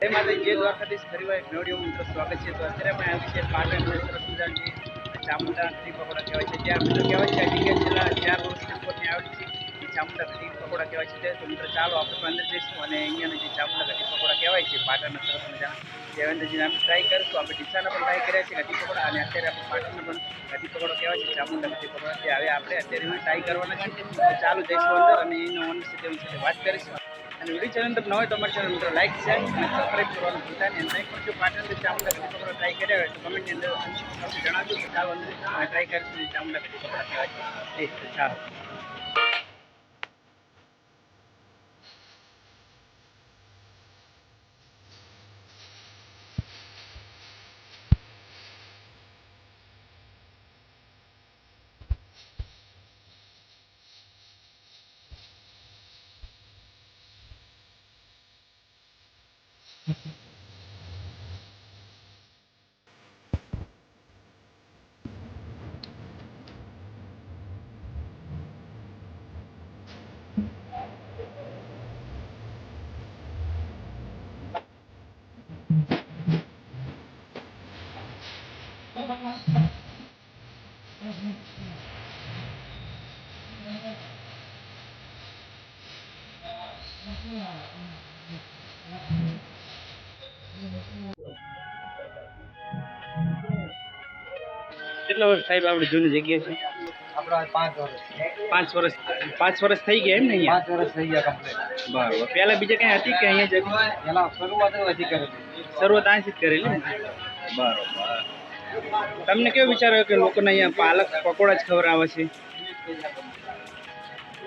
જય માટે જે દ્વારકાધીશ ફરીવાર એક નવડીઓ છે. તો અત્યારે પણ આવી છે પાટણ સરસ મજાની ચામુંડા કઢી પકોડા કહેવાય છે. મિત્રો કહેવાય છે ચાર વર્ષથી ઉપરની છે એ ચામુંડા કઢી પકોડા કહેવાય છે. તો મિત્રો ચાલો, આપણે અંદર જઈશું અને અહીંયાના જે ચામુંડા પકોડા કહેવાય છે પાટણના સરસ મજાના તે અંદરજીને આપણે ટ્રાય કરીશું. આપણે ડીસાના પણ ટ્રાય કર્યા છે કઢી પકોડા અને અત્યારે આપણે પાટણના પણ કઢી પકોડો કહેવાય છે, ચામુંડા કઢી પકોડા. તે આપણે અત્યારે ટ્રાય કરવાના છે ચાલુ જઈશું અંદર અને એનો વાત કરીશું. અને વીડિયો ચેનલ પર ન હોય તો અમારી ચેનલ મિત્રો લાઈક શેર અને સબસ્ક્રાઈબ કરવાનું ભૂલતા નહીં. અને પણ જો પાટણથી ચામુંડા કઢી ટ્રાય કર્યા હોય તો કમેન્ટની અંદર જણાવજો કે ચાલો અંદર ટ્રાય કરીશું ચામુંડા કઢી પકોડા કહેવાય ચાલો. કેટલા વર્ષ સાહેબ આપણે જૂની જગ્યા છે? આપણા પાંચ વર્ષ. પાંચ વર્ષ પાંચ વર્ષ થઈ ગયા એમ ને અહીંયા? પાંચ વર્ષ થઈ ગયા કમ્પ્લીટ બરાબર. પહેલા બીજે કઈ હતી કે અહીંયા જગ્યા એના શરૂઆત હજી કરેલી. શરૂઆત અહીંથી જ કરેલી ને? બરોબર. તમને કેવો વિચાર આવ્યો કે લોકોને અહીંયા પાલક પકોડા જ ખવડાવે છે? એ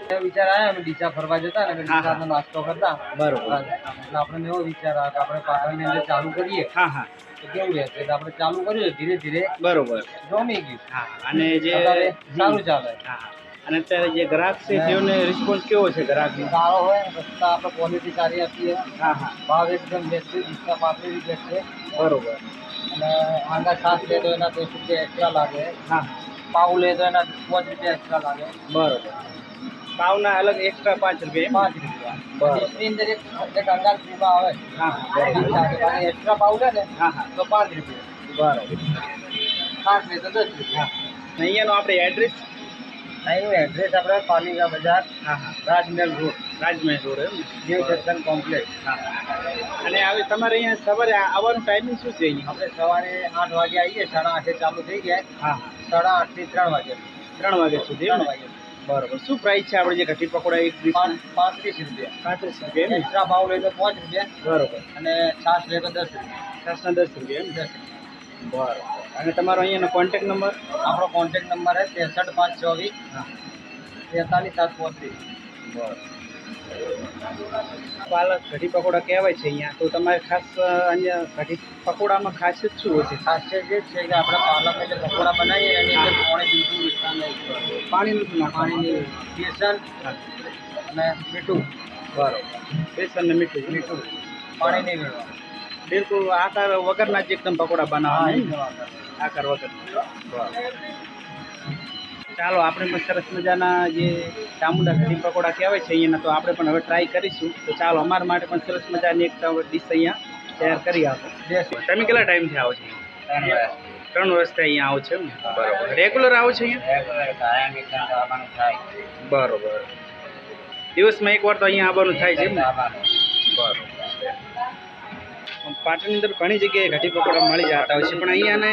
વિચાર આવ્યા અમે ડીસા ફરવા જતા ને હા, હા. ડીસાનો નાસ્તો કરતા. બરોબર. એટલે આપણે એવો વિચાર આવ્યો કે આપણે પાટણની અંદર ચાલુ કરીએ. હા હા. તો કેવું રહેશે? એટલે આપણે ચાલુ કર્યું ધીરે ધીરે બરોબર. જમી ગયું. હા અને જે સારું ચાલે. હા અને અત્યારે જે ગ્રાહક છે તેઓને રિસ્પોન્સ કેવો છે ગ્રાહકનો? સારો હોય આપણે ક્વોલિટી સારી આપીએ. હા હા. ભાવ એકદમ બેસ્ટ છે ડીસા બેસ્ટ છે. બરોબર. અને આંગા છાસ લે તો એના દસ રૂપિયા એક્સ્ટ્રા લાગે. હા. પાઉ લે તો એના પાંચ રૂપિયા એક્સ્ટ્રા લાગે. બરોબર. પાવના અલગ એક્સ્ટ્રા પાંચ રૂપિયા પાંચ રૂપિયા. અંદર એક એક અંગાર આવે. હા એક્સ્ટ્રા પાઉ લે ને હા હા. તો પાંચ રૂપિયા. બરાબર. પાંચ લે તો દસ રૂપિયા. અને આપણે એડ્રેસ અહીંનું એડ્રેસ આપણે પાલિકા બજાર હા હા. રાજમહેલ રોડ. રાજમહેલ રોડ એમ? ન્યૂ દર્શન કોમ્પ્લેક્સ હા અને હવે તમારે અહીંયા સવારે આવવાનું ટાઈમિંગ શું છે અહીંયા? આપણે સવારે આઠ વાગે આવીએ સાડા આઠે ચાલુ થઈ જાય. હા સાડા આઠથી ત્રણ વાગે. ત્રણ વાગ્યા સુધી ત્રણ ને? બરોબર. શું પ્રાઇસ છે આપણે જે ઘટી પકોડા એક પાંત્રીસ રૂપિયા. પાંત્રીસ રૂપિયા. એમ? એક્સ્ટ્રા ભાવ લે તો પાંચ રૂપિયા. બરોબર. અને છાશ લે તો દસ રૂપિયા. છસના દસ રૂપિયા એમ? દસ રૂપિયા. બરોબર. અને તમારો અહીંયાનો કોન્ટેક નંબર આપણો કોન્ટેક્ટ નંબર છે ત્રેસઠ પાંચ ચોવીસ હા. તેતાલીસ સાત પોત્રીસ. પાલક કઢી પકોડા કહેવાય છે અહીંયા. તો તમારે ખાસ અહીંયા કઢી પકોડામાં ખાસિયત શું હોય છે? ખાસિયત એ છે કે આપણે પાલકના જે પકોડા બનાવીએ એની અંદર પાણી બીજું મિશ્રણ પાણી નથી નાખવાનું? પાણીની બેસન અને મીઠું. બરાબર. બેસન ને મીઠું. મીઠું. પાણી નહીં લેવાનું બિલકુલ આકાર વગરના જ એકદમ પકોડા બનાવવા બનાવવાના ને? આકાર વગર ચાલો આપણે પણ સરસ મજાના જે ચામુંડા કઢી પકોડા કહેવાય છે અહીંયાના તો આપણે પણ હવે ટ્રાય કરીશું. તો ચાલો અમારા માટે પણ સરસ મજાની એક ડીશ અહીંયા તૈયાર કરી આપો. તમે કેટલા ટાઈમથી આવો છો? ત્રણ વર્ષથી અહીંયા આવો છો? બરોબર. રેગ્યુલર આવો છો અહીંયા? બરોબર. દિવસમાં એક વાર તો અહીંયા આવવાનું થાય છે બરોબર. પાટણની અંદર ઘણી જગ્યાએ ઘટી પકોડા મળી જતા હોય છે પણ અહીંયાને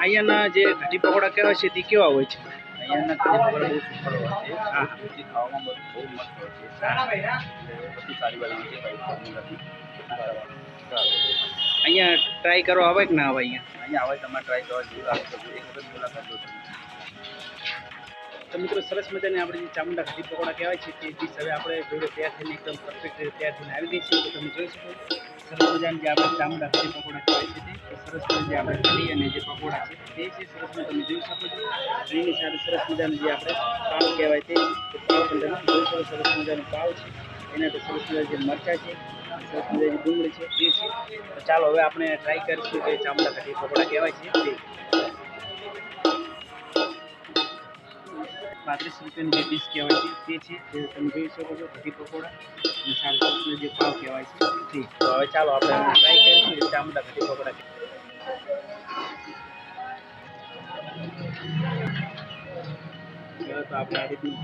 અહીંયાના જે ઘટી પકોડા કહેવાય છે તે કેવા હોય છે? અહીંયાના કઢી બહુ સુપર હોય છે. હા. ખાવામાં બધું બહુ મસ્ત હોય છે. પછી સારી બનાવે છે ભાઈ અહીંયા ટ્રાય કરો આવે કે ના આવે અહીંયા? અહીંયા આવે તમારે ટ્રાય કરવા તો એક વખત મુલાકાત લો. તો મિત્રો સરસ મજાની આપણે જે ચામુંડા ઘટી પકોડા કહેવાય છે તે ડીશ હવે આપણે જોડે તૈયાર થઈને એકદમ પરફેક્ટ રીતે તૈયાર થઈને આવી ગઈ છે. તો તમે જોઈ શકો સરસ મજાની જે આપણે ચામડા ઘટી પકોડા કહેવાય છે તે સરસ મજાની જે આપણે કઢી અને જે પકોડા છે તે છે સરસ તમે જોઈ શકો છો એની સાથે સરસ મજાનું જે આપણે પાવ કહેવાય તે પાવ પણ તમે જોઈ સરસ મજાનું પાવ છે. એના તો સરસ મજા જે મરચાં છે, સરસ મજાની ડુંગળી છે તે છે. ચાલો, હવે આપણે ટ્રાય કરીશું કે ચામડા ઘટી પકોડા કહેવાય છે તે. પાંત્રીસ રૂપિયાની જે ડીશ કહેવાય છે, તે છે. તમે જોઈ શકો છો કઢી પકોડા અને સાથે જે પાવ કહેવાય છે. તે તો હવે ચાલો આપણે ટ્રાય કરીશું. ચામડા કઢી પકોડા તો આપણે આ રીતનું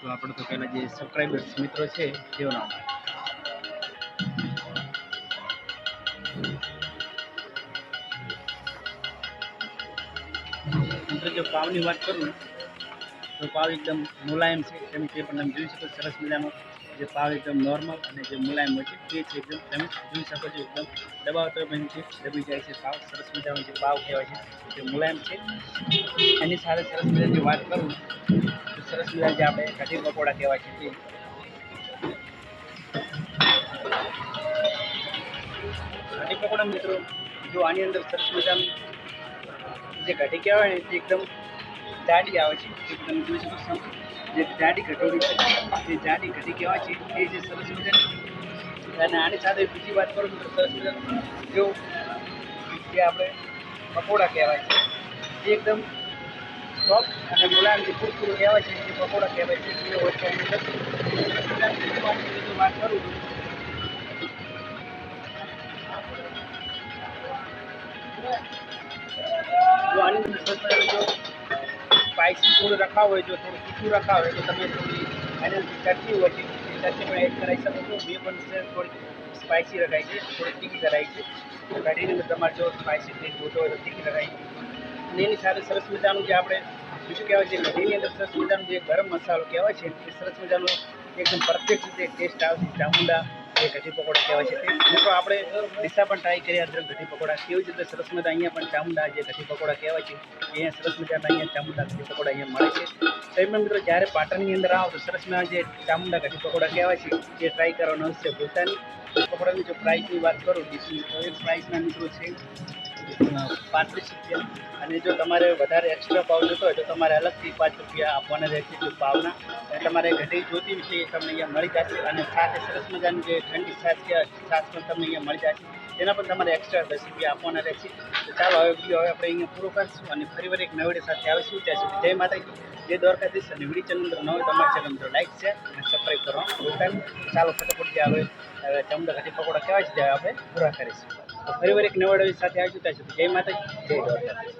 તો આપણે તો પહેલાં જે સબસ્ક્રાઈબર્સ મિત્રો છે તેઓ નામ જો પાવની વાત કરું, તો પાવ એકદમ મુલાયમ છે. તેમ તે પણ તમે જોઈ શકો સરસ મજાનો જે પાવ એકદમ નોર્મલ અને જે મુલાયમ હોય છે, તે છે એકદમ તમે જોઈ શકો છો, એકદમ દબાવ તો પણ છે, દબી જાય છે પાવ. સરસ મજાનો જે પાવ કહેવાય છે, તે મુલાયમ છે. એની સાથે સરસ મજાની વાત કરું, તો સરસ મજા જે આપણે કઢી પકોડા કહેવાય છે, તે. કઢી પકોડા મિત્રો, જો આની અંદર સરસ મજાનું જે ઘટી કહેવાય ને તે એકદમ જાડી આવે છે, જે તમે જોઈ શકો છો, જે જાડી કટોરી છે, જે જાડી ઘટી કહેવાય છે, એ જે સરસ મજાની અને આની સાથે બીજી વાત કરું તો સરસ મજાનું જો જે આપણે પકોડા કહેવાય છે, એ એકદમ સોફ્ટ અને મુલાયમ જે કુરકુરું કહેવાય છે, જે પકોડા કહેવાય છે એ હોય છે, એની વાત કરું મજાનું જો સ્પાઇસી થોડું રખાવ હોય જો થોડું તીખું રખાવ હોય તો તમે થોડી એની ચટણી હોય છે ચટણી પણ એડ કરાવી શકો છો. બે પણ થોડી સ્પાઇસી રખાય છે થોડી તીખી કરાય છે. કઢીની તમારે જો સ્પાઇસી તીખ જોતો હોય તો તીખી રખાય અને એની સાથે સરસ મજાનું જે આપણે બીજું કહેવાય છે કઢીની અંદર સરસ મજાનું જે ગરમ મસાલો કહેવાય છે, એ સરસ મજાનો એકદમ પરફેક્ટ રીતે ટેસ્ટ આવશે. ચામુંડા જે કઢી પકોડા કહેવાય છે તે. મિત્રો, આપણે ડીસા પણ ટ્રાય કર્યા અદરક ઘટી પકોડા કેવી રીતે સરસ મજા અહીંયા પણ ચામુંડા જે કઢી પકોડા કહેવાય છે અહીંયા સરસ મજાના અહીંયા ચામુંડા કઢી પકોડા અહીંયા મળે છે. તો મિત્રો, જ્યારે પાટણની અંદર આવો તો સરસ મજા જે ચામુંડા કઢી પકોડા કહેવાય છે જે ટ્રાય કરવાનો હશે ભૂલતા નહીં પકોડાની જો પ્રાઇસની વાત કરું તો એ પ્રાઇસના મિત્રો છે પાંત્રીસ રૂપિયા. અને જો તમારે વધારે એક્સ્ટ્રા પાવ જોતો હોય તો તમારે અલગથી પાંચ રૂપિયા આપવાના રહેશે જો પાવના અને તમારે ઘટી જોતી છે તમને અહીંયા મળી જશે. અને સાથે સરસ મજાની જે ઠંડી છાશ છે છાશ પણ તમને અહીંયા મળી જશે. તેના પણ તમારે એક્સ્ટ્રા દસ રૂપિયા આપવાના રહેશે તો ચાલો હવે વીડિયો હવે આપણે અહીંયા પૂરો કરીશું અને ફરીવાર એક નવડી સાથે આવીશું. ત્યાં સુધી જય માતાજી. જે દ્વારકાધીશ અને વિડી ચેનલ અંદર ન હોય તમારા ચેનલ લાઈક છે અને સબસ્ક્રાઈબ કરવાનું ભૂલતા ચાલો ફટાફટ જે હવે ચમડા ઘાટી પકોડા કહેવાય છે આપણે પૂરા કરીશું. તો ફરીવાર એક નવા સાથે આવી ત્યાં છે જય માતાજી. જય